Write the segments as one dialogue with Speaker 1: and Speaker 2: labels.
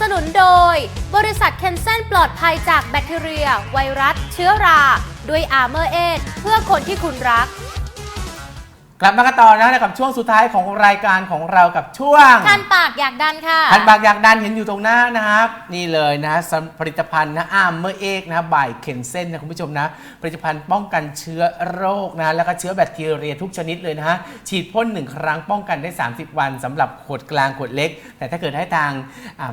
Speaker 1: สนุนโดย บริษัทเคนเซนปลอดภัยจากแบคทีเรีย ไวรัส เชื้อรา ด้วยอาร์เมอร์เอทเพื่อคนที่คุณรัก
Speaker 2: กลับมากันต่อนะกับช่วงสุดท้ายของรายการของเรากับช่วง
Speaker 1: คันปากอยากดันค่ะ
Speaker 2: พันบากอยากดันเห็นอยู่ตรงหน้านะครับ นี่เลยนะสำผลิตภัณฑ์นะอาร์มเมอร์เอกนะบ่ายเคนเซนนะคุณผู้ชมนะ ผลิตภัณฑ์ป้องกันเชื้อโรคนะแล้วก็เชื้อแบคทีเรียทุกชนิดเลยนะฮะฉีดพ่นหนึ่งครั้งป้องกันได้ 30 วันสำหรับขวดกลางขวดเล็ก แต่ถ้าเกิดให้ทาง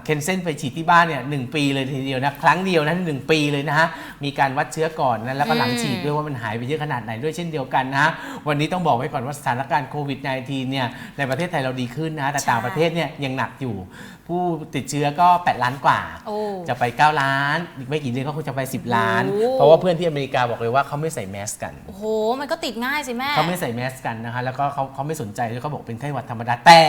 Speaker 2: เคนเซนไปฉีดที่บ้านเนี่ยหนึ่งปีเลยทีเดียวนะครั้งเดียวนะหนึ่งปีเลยนะฮะมีการวัดเชื้อก่อนนะแล้วก็หลังฉีดด้วยว่ามันหายไปเยอะขนาดไหนด้วยเช่นเดียวกันนะฮะวันนี้ต้องบอกไว้ก่อนว่าสถานการณ์โควิด -19 เนี่ยในประเทศไทยเราดีขึ้นนะแต่ต่างประเทศเนี่ยยังหนักอยู่ ผู้ติดเชื้อก็ 8 ล้านกว่า
Speaker 1: โอ้
Speaker 2: จะไป 9 ล้านอีกไม่กี่เดือนก็คงจะไป 10 ล้าน
Speaker 1: โอ้
Speaker 2: เพราะว่าเพื่อนที่อเมริกาบอกเลยว่าเขาไม่ใส่แมสกัน
Speaker 1: โอ้โหมันก็ติดง่ายสิแม่
Speaker 2: เขาไม่ใส่แมสกันนะคะแล้วก็เขาเขาไม่สนใจด้วยเขาบอกเป็นไข้หวัดธรรมดาแต่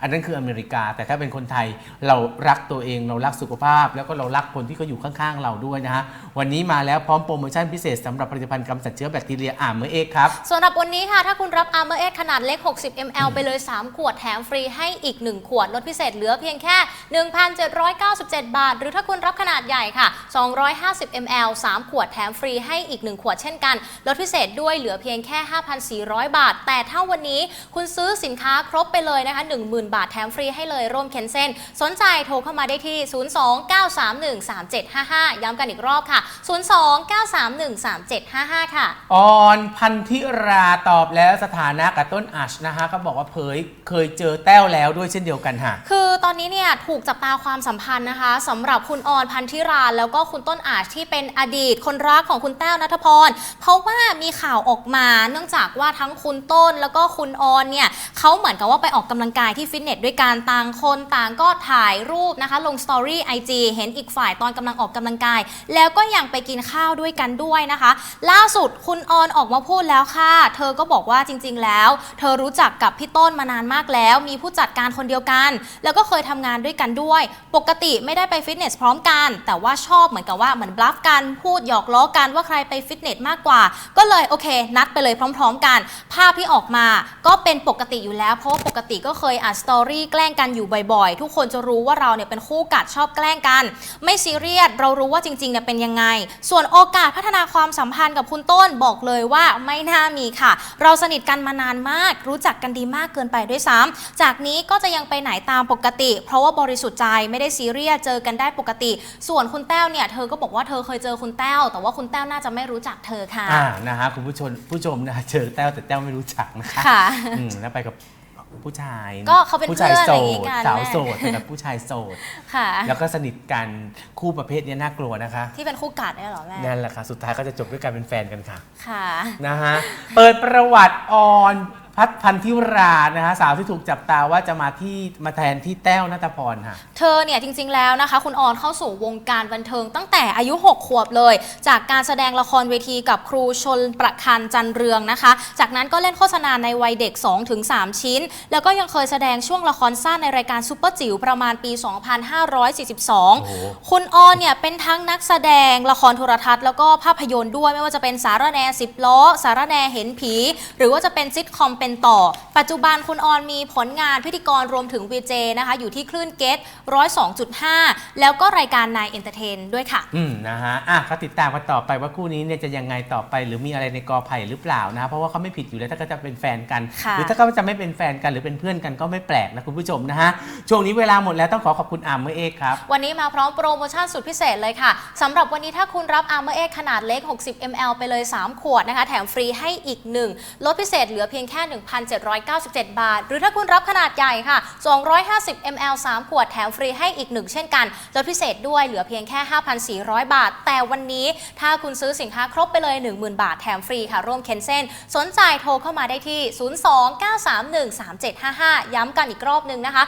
Speaker 2: อันนั้นคืออเมริกา แต่ถ้าเป็นคนไทยเรารักตัวเองเรารักสุขภาพ แล้วก็เรารักคนที่เขาอยู่ข้างๆ เราด้วยนะฮะวันนี้มาแล้วพร้อมโปรโมชั่นพิเศษสำหรับผลิตภัณฑ์กำจัดเชื้อแบคทีเรียอ่ามเมอร์เอกครับ
Speaker 1: สำหรับวันนี้ค่ะถ้าคุณรับ Armor Edge ขนาดเล็ก 60 ml ไปเลย 3 ขวดแถมฟรีให้อีก 1 ขวดลดพิเศษเหลือเพียงแค่ 1,797 บาท หรือถ้าคุณรับขนาดใหญ่ค่ะ 250 ml 3 ขวดแถมฟรีให้อีก 1 ขวดเช่นกัน ลดพิเศษด้วยเหลือเพียงแค่ 5,400 บาท แต่ถ้าวันนี้คุณซื้อสินค้าครบไปเลยนะคะ 10,000 บาทแถมฟรีให้เลยร่วมเคนเซนสนใจโทรเข้ามาได้ที่ 029313755 ย้ำกันอีกรอบค่ะ 029313755 ค่ะ
Speaker 2: ออนพันธิราตอบแล้วสถานนะกับต้นอัชนะฮะก็บอกว่าเผยเคยเจอแต้วแล้วด้วยเช่นเดียวกันค่ะ
Speaker 1: คือตอนนี้เนี่ยถูกจับตาความสัมพันธ์นะคะสำหรับคุณออนพันธิราแล้วก็คุณต้นอาจที่เป็นอดีตคนรักของคุณแต้วนัทพร เพราะว่ามีข่าวออกมาเนื่องจากว่าทั้งคุณต้นแล้วก็คุณออนเนี่ยเขาเหมือนกับว่าไปออกกำลังกายที่ฟิตเนสด้วยการต่างคนต่างก็ถ่ายรูปนะคะ ลงสตอรี่ไอจีเห็นอีกฝ่ายตอนกำลังออกกำลังกาย แล้วก็ยังไปกินข้าวด้วยกันด้วยนะคะ ล่าสุดคุณออนออกมาพูดแล้วค่ะ เธอก็บอกว่าจริงๆแล้ว เธอรู้จักกับพี่ต้นมานานมากแล้ว มีผู้จัดการคนเดียวกัน แล้วก็เคยทำงานด้วยกันด้วย ปกติไม่ได้ไปฟิตเนสพร้อมกัน แต่ว่าชอบเหมือนกับว่าเหมือนบลัฟกันพูดหยอกล้อกันว่าใครไปฟิตเนสมากกว่า ก็เลยโอเค นัดไปเลยพร้อม ๆ กัน ภาพที่ออกมาก็เป็นปกติอยู่แล้ว เพราะว่าปกติก็เคยอ่านสตอรี่แกล้งกันอยู่บ่อยๆ ทุกคนจะรู้ว่าเราเนี่ยเป็นคู่กัดชอบแกล้งกัน ไม่ซีเรียสเรารู้ว่าจริงๆเนี่ยเป็นยังไง ส่วนโอกาสพัฒนาความสัมพันธ์กับคุณต้นบอกเลยว่าไม่น่ามีค่ะ เราสนิทกันมานานมาก รู้จักกันดีมากเกินไปด้วยซ้ำจากนี้ก็จะยังไปไหนตามปกติ เพราะว่าบริสุทธิ์ใจไม่ได้ซีเรียสเจอกันได้ปกติ ส่วนคุณแต้วเนี่ยเธอก็บอกว่าเธอเคยเจอคุณแต้ว แต่ว่าคุณแต้วน่าจะไม่รู้จักเธอค่ะ
Speaker 2: อ่านะฮะคุณผู้ชมผู้ชมนะเจอแต้วแต่แต้วไม่รู้จักนะคะ
Speaker 1: ค่ะ
Speaker 2: อืมแล้วไปกับ ผู้ชาย
Speaker 1: ก็เขาเป็น
Speaker 2: ผู้ชาย
Speaker 1: เพื่อน
Speaker 2: โส
Speaker 1: อะไรอย่างงี้
Speaker 2: ด
Speaker 1: กัน
Speaker 2: สาว
Speaker 1: แม่
Speaker 2: โสดไปกับผู้ชายโสด
Speaker 1: ค่ะ
Speaker 2: แล้วก็สนิทกันคู่ประเภทเนี้ยน่ากลัวนะคะ
Speaker 1: ที่เป็นคู่กัดเนี่ยเหรอแม่
Speaker 2: นั่นแหละค่ะสุดท้ายก็จะจบด้วยการเป็นแฟนกันค่ะ
Speaker 1: ค่ะ
Speaker 2: นะฮะเปิดประวัติออน พัฒพันธิรานะฮะสาวที่ถูกจับตาว่าจะมาที่มาแทนที่แต้วนัทพรค่ะ
Speaker 1: เธอเนี่ยจริงๆแล้วนะคะ คุณออนเข้าสู่วงการบันเทิงตั้งแต่อายุ 6 ขวบเลย จากการแสดงละครเวทีกับครูชนประคันจันเรืองนะคะ จากนั้นก็เล่นโฆษณาในวัยเด็ก 2-3 ชิ้น แล้วก็ยังเคยแสดงช่วงละครสั้นในรายการซูเปอร์จิ๋วประมาณปี
Speaker 2: โอ้โห
Speaker 1: 2542 คุณออนเนี่ยเป็นทั้งนักแสดงละครโทรทัศน์แล้วก็ภาพยนตร์ด้วยไม่ว่าจะเป็นสารแหนสิบล้อสารแหนเห็นผี หรือว่าจะเป็นซิทคอมเป็นต่อ ปัจจุบันคุณออนมีผลงานพิธีกรรวมถึงวีเจนะคะอยู่ที่คลื่นเกตร้อยสองจุดห้าแล้วก็รายการนายเอนเตอร์เทนด้วยค่ะ
Speaker 2: อืมนะฮะอะก็ติดตามกันต่อไปว่าคู่นี้เนี่ยจะยังไงต่อไป หรือมีอะไรในกอไผ่หรือเปล่านะ เพราะว่าเขาไม่ผิดอยู่แล้วถ้าเขาจะเป็นแฟนกัน
Speaker 1: ค่ะ
Speaker 2: หรือถ้าเขาจะไม่เป็นแฟนกันหรือเป็นเพื่อนกันก็ไม่แปลกนะคุณผู้ชมนะฮะช่วงนี้เวลาหมดแล้วต้องขอขอบคุณอาร์มเมอร์เอกครับ
Speaker 1: วันนี้มาพร้อมโปรโมชั่นสุดพิเศษเลยค่ะสำหรับวันนี้ถ้าคุณรับ Armor X ขนาดเล็ก 60 ml ไปเลย 3 ขวดนะคะ แถมฟรีให้อีก 1 ลดพิเศษเหลือเพียงแค่1,797 บาท หรือถ้าคุณรับขนาดใหญ่ค่ะ 250 ml 3 ขวดแถมฟรีให้อีก1เช่นกันลดพิเศษด้วยเหลือเพียงแค่ 5,400 บาท แต่วันนี้ถ้าคุณซื้อสินค้าครบไปเลย 10,000 บาทแถมฟรีค่ะ ร่วมเคนเซนสนใจโทรเข้ามาได้ที่ 029313755 ย้ำกันอีกรอบหนึงนะคะ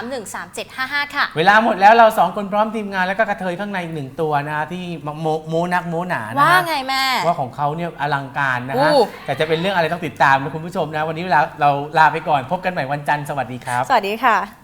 Speaker 1: 029313755 ค่ะ
Speaker 2: เวลาหมดแล้วเราสองคนพร้อมทีมงานแล้วก็กระเทยข้างในอีกหนึ่งตัวนะฮะที่โมโมนักโมหนานะ
Speaker 1: ว่า
Speaker 2: ฮะ
Speaker 1: ไงแม่
Speaker 2: ว่าของเขาเนี่ยอลังการนะ
Speaker 1: อู้
Speaker 2: ฮะแต่จะเป็นเรื่องอะไรต้องติดตามนะคุณผู้ชมนะ วันนี้เวลาเราลาไปก่อนพบกันใหม่วันจันทร์สวัสดีครับ
Speaker 1: สวัสดีค่ะ